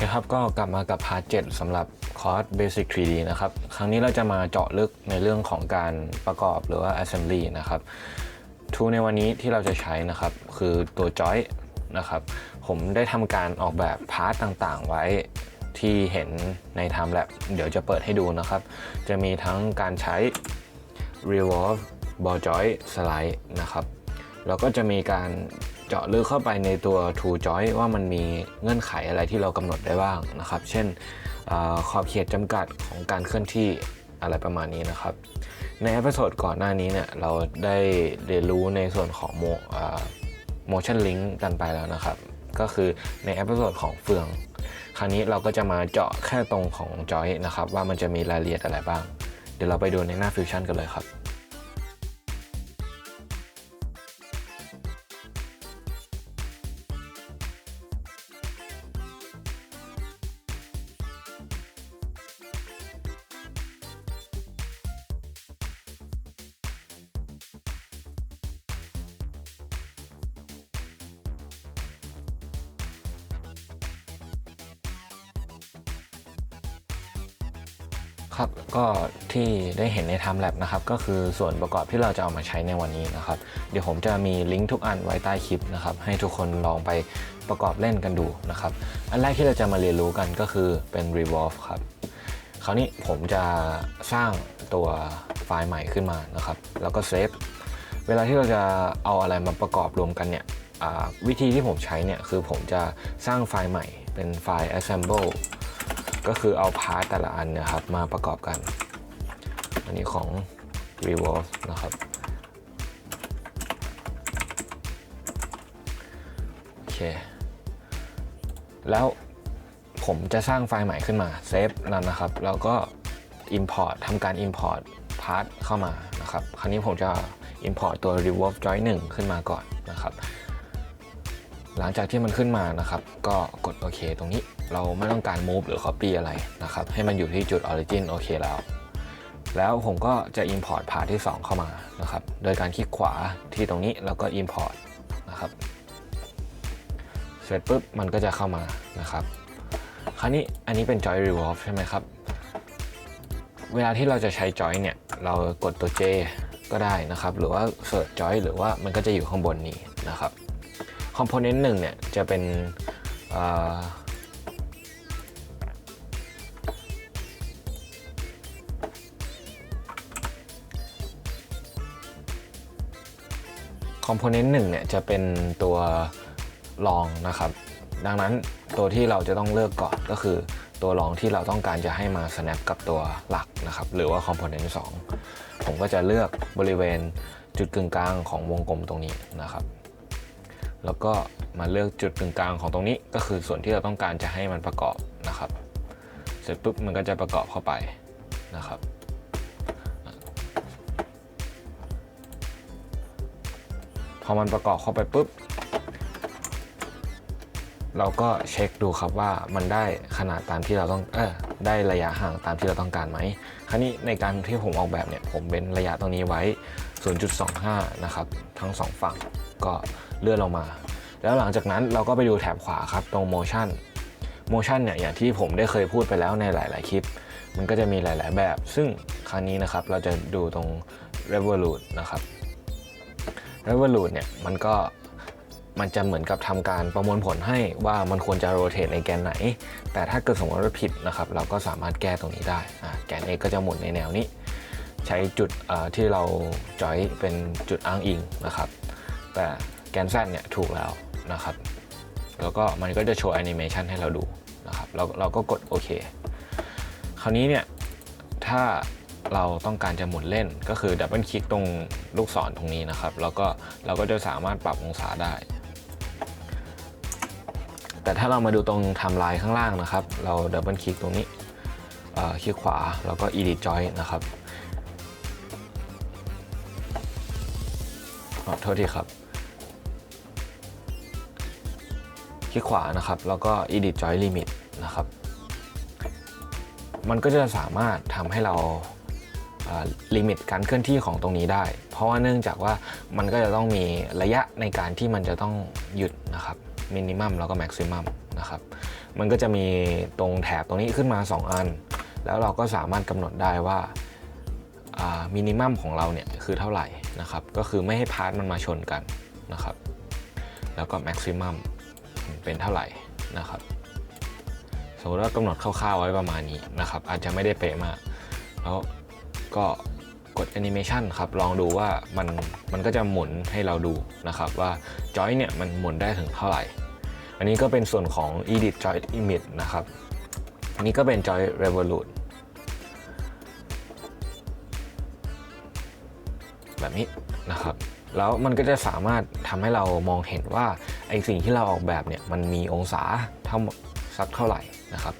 คครับก็กลับมากับพาร์ท7สำหรับคอร์ส Basic 3D นะครับ ครั้งนี้เราจะมาเจาะลึกในเรื่องของการประกอบหรือว่า Assembly นะครับทูในวันนี้ที่เราจะใช้นะครับ คือตัว Joy นะครับ ผมได้ทำการออกแบบพาร์ทต่างๆ ไว้ที่เห็นใน Time Lab เดี๋ยวจะเปิดให้ดูนะครับ จะมีทั้งการใช้ Revolve Ball Joint Slide นะครับ แล้วก็จะมีการ เจาะลึกเข้าไปในตัว True Joint ว่ามันมีเงื่อนไขอะไรที่เรากำหนดได้บ้างนะครับ เช่นอขอบเขตจำกัดของการเคลื่อนที่อะไรประมาณนี้นะครับ ในเอพิโซดก่อนหน้านี้เนี่ยเราได้เรียนรู้ในส่วนของโมอ่า motion link กันไปแล้วนะครับ ก็คือในเอพิโซดของเฟือง คราวนี้เราก็จะมาเจาะแค่ตรงของจอยนะครับ ว่ามันจะมีรายละเอียดอะไรบ้าง เดี๋ยวเราไปดูในหน้าฟิวชั่นกันเลยครับ ครับก็ที่ได้เห็นใน Time Lab นะครับก็คือส่วนประกอบที่เราจะเอามาใช้ในวันนี้นะครับเดี๋ยวผมจะมีลิงก์ทุกอันไว้ใต้คลิปนะครับให้ทุกคนลองไปประกอบเล่นกันดูนะครับอันแรกที่เราจะมาเรียนรู้กันก็คือเป็น Revolve ครับคราวนี้ผมจะสร้างตัวไฟล์ใหม่ขึ้นมานะครับแล้วก็เซฟเวลาที่เราจะเอาอะไรมาประกอบรวมกันเนี่ยวิธีที่ผมใช้เนี่ยคือผมจะสร้างไฟล์ใหม่เป็นไฟล์ assemble ก็คือเอาพาร์ตแต่ละอันนะครับมาประกอบกัน อันนี้ของ Revolve นะครับโอเค แล้วผมจะสร้างไฟล์ใหม่ขึ้นมาเซฟนั่นนะครับ แล้วก็ Import ทำการ Import พาร์ทเข้ามานะครับ คราวนี้ผมจะ Import ตัว Revolve Joint 1 ขึ้นมาก่อนนะครับ หลังจากที่มันขึ้นมานะครับ ก็กดโอเคตรงนี้เราไม่ต้องการ move หรือ copy อะไรนะครับ ให้มันอยู่ที่จุด origin โอเคแล้ว แล้วผมก็จะ import พาที่ 2 เข้ามานะครับ โดยการคลิกขวาที่ตรงนี้แล้วก็ import นะครับ เสร็จปุ๊บมันก็จะเข้ามานะครับ คราวนี้อันนี้เป็น join revolve ใช่ไหมครับ เวลาที่เราจะใช้ join เนี่ย เรากดตัว J ก็ได้นะครับ หรือว่า search join หรือว่ามันก็จะอยู่ข้างบนนี้นะครับ คอมโพเนนต์หนึ่งเนี่ยจะเป็นคอมโพเนนต์หนึ่งเนี่ยจะเป็นตัวรองนะครับ ดังนั้นตัวที่เราจะต้องเลือกก่อนก็คือตัวรองที่เราต้องการจะให้มา snap กับตัวหลักนะครับ หรือว่าคอมโพเนนต์2ผมก็จะเลือกบริเวณจุดกึ่งกลางของวงกลมตรงนี้นะครับ แล้วก็มาเลือกจุดกึ่งกลางของตรงนี้ก็คือส่วนที่เราต้องการจะให้มันประกอบนะครับ เสร็จปุ๊บมันก็จะประกอบเข้าไปนะครับ พอมันประกอบเข้าไปปุ๊บ เราก็เช็คดูครับว่ามันได้ขนาดตามที่เราต้องเออได้ระยะห่างตามที่เราต้องการไหมคราวนี้ในการที่ผมออกแบบเนี่ยผมเป็นระยะตรงนี้ไว้ 0.25 นะครับ ทั้งสองฝั่งก็ เลื่อนลงมา แล้วหลังจากนั้นเราก็ไปดูแถบขวาครับตรง motion motion เนี่ยอย่างที่ผมได้เคยพูดไปแล้วในหลาย ๆ คลิป มันก็จะมีหลาย ๆ แบบ ซึ่งครั้งนี้นะครับเราจะดูตรง revolute นะครับ revolute เนี่ยมันก็มันจะเหมือนกับทำการประมวลผลให้ว่ามันควรจะโรเตทในแกนไหน แต่ถ้าเกิดสมมติว่าผิดนะครับ เราก็สามารถแก้ตรงนี้ได้ แกน A ก็จะหมุนในแนวนี้ ใช้จุดที่เราจอยเป็นจุดอ้างอิงนะครับ แต่ แกน Z เนี่ยถูกแล้วนะครับ แล้วก็มันก็จะโชว์แอนิเมชันให้เราดูนะครับเราเราก็กดโอเค คราวนี้เนี่ยถ้าเราต้องการจะหมุนเล่นก็คือดับเบิลคลิกตรงลูกศรตรงนี้นะครับ แล้วก็เราก็จะสามารถปรับองศาได้ แต่ถ้าเรามาดูตรงไทม์ไลน์ข้างล่างนะครับ เราดับเบิลคลิกตรงนี้คลิกขวาแล้วก็ edit joint นะครับขอโทษทีครับ คลิกขวานะครับ แล้วก็ edit joint limit นะครับ มันก็จะสามารถทำให้เราลิมิตการเคลื่อนที่ของตรงนี้ได้ เพราะว่าเนื่องจากว่ามันก็จะต้องมีระยะในการที่มันจะต้องหยุดนะครับมินิมัมแล้วก็แม็กซิมัมนะครับ มันก็จะมีตรงแถบตรงนี้ขึ้นมา 2 อัน แล้วเราก็สามารถกำหนดได้ว่ามินิมัมของเราเนี่ยคือเท่าไหร่นะครับ ก็คือไม่ให้พาร์ทมันมาชนกันนะครับ แล้วก็แม็กซิมัม เป็นเท่าไหร่นะครับ สมมติว่ากำหนดคร่าวๆไว้ประมาณนี้นะครับ อาจจะไม่ได้เป๊ะมาก แล้วก็กดแอนิเมชันครับ ลองดูว่ามันมันก็จะหมุนให้เราดูนะครับว่าจอยเนี่ยมันหมุนได้ถึงเท่าไหร่ อันนี้ก็เป็นส่วนของ edit joint image นะครับอันนี้ก็เป็น joint revolute แบบนี้นะครับ แล้วมันก็จะสามารถทำให้เรามองเห็นว่า ไอสิ่งที่เราออกแบบเนี่ยมันมีองศาเท่าสักเท่าไหร่นะครับ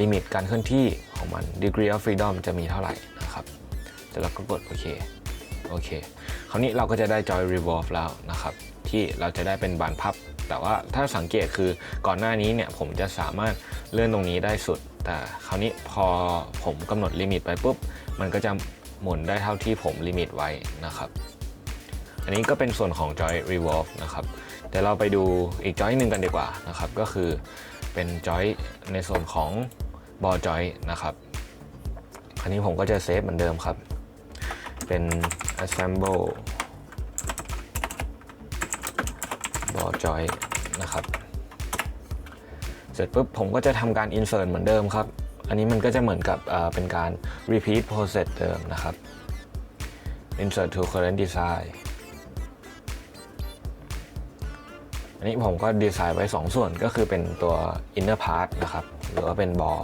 ลิมิตการเคลื่อนที่ของมัน degree of freedom จะมีเท่าไหร่นะครับเสร็จแล้วก็กดโอเคโอเคคราวนี้เราก็จะได้ joy revolve แล้วนะครับ ที่เราจะได้เป็นบานพับ แต่ว่าถ้าสังเกตคือก่อนหน้านี้เนี่ยผมจะสามารถเลื่อนตรงนี้ได้สุด แต่คราวนี้พอผมกำหนดลิมิตไปปุ๊บ มันก็จะหมุนได้เท่าที่ผมลิมิตไว้นะครับ อันนี้ก็เป็นส่วนของ joy revolve นะครับ เดี๋ยวเราไปดูอีก joy หนึ่งกันดีกว่านะครับ ก็คือเป็น joy ในส่วนของ ball joy นะครับ คราวนี้ผมก็จะเซฟเหมือนเดิมครับ เป็น assemble ball joy นะครับ เสร็จปุ๊บผมก็จะทำการ insert เหมือนเดิมครับ อันนี้มันก็จะเหมือนกับเป็นการ repeat process เดิมนะครับ insert to current design อันนี้ผมก็ดีไซน์ไว้ 2 ส่วนก็คือเป็นตัว inner part นะครับ หรือว่าเป็นบอล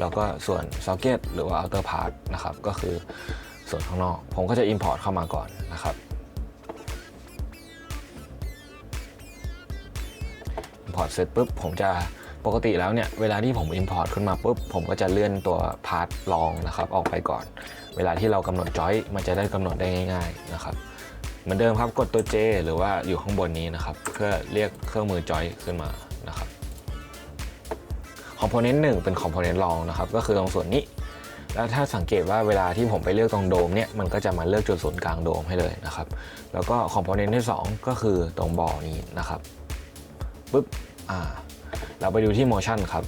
แล้วก็ส่วน socket หรือว่า outer part นะครับ ก็คือส่วนข้างนอก ผมก็จะ import เข้ามาก่อนนะครับ import เสร็จปุ๊บผมจะปกติแล้วเนี่ยเวลาที่ผม import ขึ้นมาปุ๊บผมก็จะเลื่อนตัว part รองนะครับ ออกไปก่อน เวลาที่เรากำหนด joint มันจะได้กำหนดได้ง่าย ๆ นะครับ เหมือนเดิมครับกดตัว J หรือว่าอยู่ข้างบนนี้นะครับ เพื่อเรียกเครื่องมือ joint ขึ้นมานะครับ component หนึ่งเป็น component รองนะครับ ก็คือตรงส่วนนี้ แล้วถ้าสังเกตว่าเวลาที่ผมไปเลือกตรงโดมเนี่ยมันก็จะมาเลือกจุดศูนย์กลางโดมให้เลยนะครับ แล้วก็ component ที่ 2 ก็คือตรงบอนี้นะครับปึ๊บอ่าเราไปดูที่ motion ครับ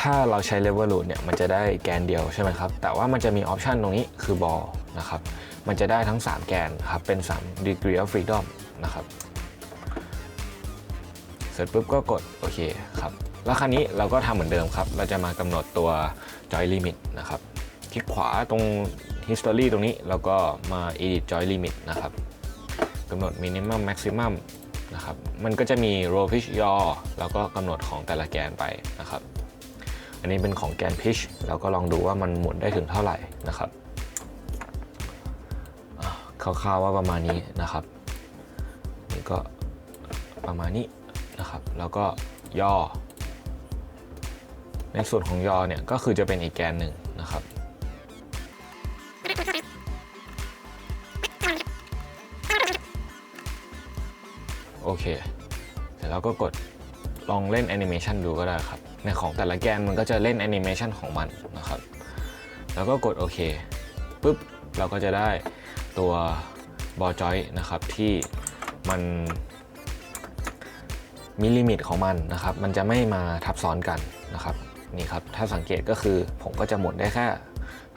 ถ้าเราใช้ Revolut เนี่ยมันจะได้แกนเดียวใช่ไหมครับ แต่ว่ามันจะมี option ตรงนี้คือบอนะครับ มันจะได้ทั้ง 3 แกนครับ เป็น 3 degree of freedom นะครับเสร็จปุ๊บก็กดโอเคครับ แล้วคราวนี้เราก็ทำเหมือนเดิมครับ เราจะมากำหนดตัว joy limit นะครับ คลิกขวาตรง history ตรงนี้แล้วก็มา edit joy limit นะครับกำหนด minimum maximum นะครับ มันก็จะมี row pitch yaw แล้วก็กำหนดของแต่ละแกนไปนะครับ อันนี้เป็นของแกน pitch เราก็ลองดูว่ามันหมุนได้ถึงเท่าไหร่นะครับ คร่าวๆว่าประมาณนี้นะครับนี่ก็ประมาณนี้นะครับ แล้วก็ย่อ ในส่วนของยอเนี่ยก็คือจะเป็นอีกแกนหนึ่งนะครับโอเคเสร็จแล้วก็กดลองเล่นแอนิเมชันดูก็ได้ครับ ในของแต่ละแกนมันก็จะเล่นแอนิเมชันของมันนะครับ แล้วก็กดโอเคปุ๊บเราก็จะได้ ตัวบอลจอยนะครับที่มันมีลิมิตของมันนะครับ มันจะไม่มาทับซ้อนกันนะครับนี่ครับถ้าสังเกตก็คือผมก็จะหมุนได้แค่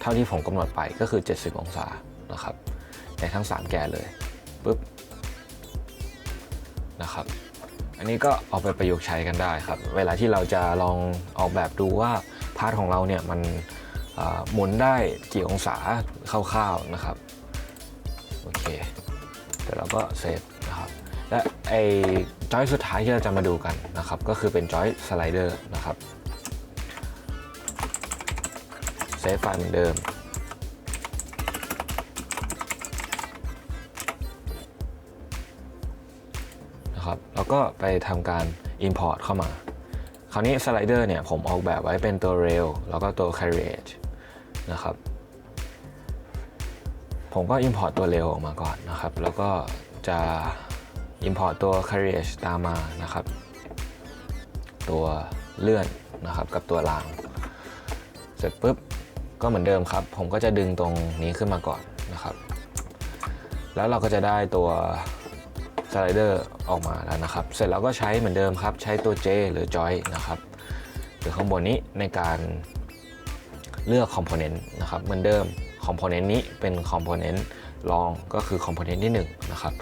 เท่าที่ผมกำหนดไปก็คือ 70 องศานะครับในทั้ง 3 แกนเลยปุ๊บนะครับ อันนี้ก็เอาไปประยุกต์ใช้กันได้ครับ เวลาที่เราจะลองออกแบบดูว่าพาร์ทของเราเนี่ยมันหมุนได้กี่องศาคร่าวๆนะครับ เดี๋ยวก็เซฟนะครับและไอ้จอยสุดท้ายที่เราจะมาดูกันนะครับก็คือเป็นจอยสไลเดอร์นะครับเซฟไฟล์เหมือนเดิมนะครับแล้วก็ไปทำการ Import เข้ามา คราวนี้สไลเดอร์เนี่ยผมออกแบบไว้เป็นตัว rail แล้วก็ตัว carriage นะครับ ผมก็ Import ตัว rail ออกมาก่อนนะครับ แล้วก็จะ Import ตัว carriage ตามมานะครับ ตัวเลื่อนนะครับกับตัวราง เสร็จปุ๊บก็เหมือนเดิมครับ ผมก็จะดึงตรงนี้ขึ้นมาก่อนนะครับ แล้วเราก็จะได้ตัวสไลเดอร์ออกมาแล้วนะครับ เสร็จแล้วก็ใช้เหมือนเดิมครับ ใช้ตัว J หรือ Joy นะครับ หรือข้างบนนี้ในการเลือกคอมโพเนนต์นะครับเหมือนเดิม คอมโพเนนต์นี้เป็นคอมโพเนนต์รองก็คือคอมโพเนนต์ที่1นะครับ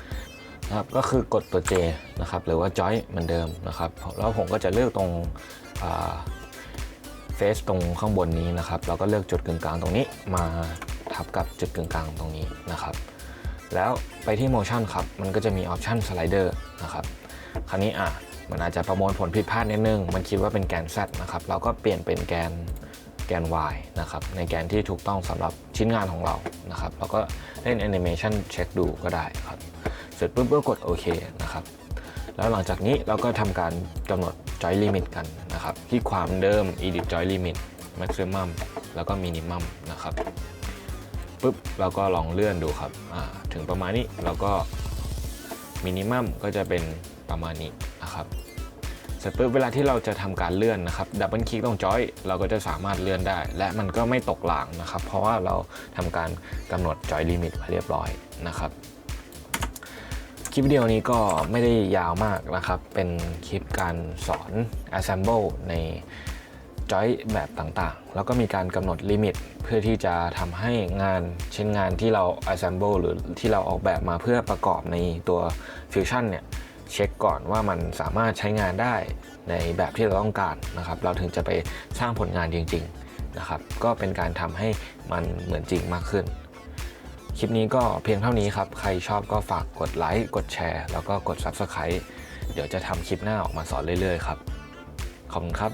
นะครับก็คือกดตัว J นะครับหรือว่า Joy เหมือนเดิมนะครับแล้วผมก็จะเลือกตรงเฟสตรงข้างบนนี้นะครับแล้วก็เลือกจุดกึ่งกลางตรงนี้มาทับกับจุดกึ่งกลางตรงนี้นะครับแล้วไปที่ motion ครับมันก็จะมี option slider นะครับคราวนี้อะมันอาจจะประมวลผลผิดพลาดนิดนึง มันคิดว่าเป็นแกน z นะครับ เราก็เปลี่ยนเป็นแกน แกน y นะครับในแกนที่ถูกต้องสำหรับชิ้นงานของเรานะครับเราก็เล่น animation เช็คดูก็ได้ครับ เสร็จปุ๊บก็กดโอเคนะครับแล้วหลังจากนี้เราก็ทำการกำหนด joy limit กันนะครับที่ความเดิม edit joy limit maximum แล้วก็ minimum นะครับปุ๊บเราก็ลองเลื่อนดูครับถึงประมาณนี้เราก็มินิมัมก็จะเป็นประมาณนี้นะครับ ร็จปุ๊บเวลาที่เราจะทำการเลื่อนนะครับดับเบิลคลิกตรงจอยเราก็จะสามารถเลื่อนได้ และมันก็ไม่ตกหลังนะครับ เพราะว่าเราทำการกำหนดจอยลิมิตไว้เรียบร้อยนะครับคลิปวิดีโอนี้ก็ไม่ได้ยาวมากนะครับ เป็นคลิปการสอน assemble ในจอยแบบต่างๆ แล้วก็มีการกำหนดลิมิตเพื่อที่จะทำให้งานเช่นงานที่เรา assemble หรือที่เราออกแบบมาเพื่อประกอบในตัว Fusion เนี่ย เช็คก่อนว่ามันสามารถใช้งานได้ในแบบที่เราต้องการนะครับ เราถึงจะไปสร้างผลงานจริงๆนะครับ ก็เป็นการทำให้มันเหมือนจริงมากขึ้น คลิปนี้ก็เพียงเท่านี้ครับ ใครชอบก็ฝากกดไลค์ กดแชร์ แล้วก็กด Subscribe เดี๋ยวจะทำคลิปหน้าออกมาสอนเรื่อยๆครับ ขอบคุณครับ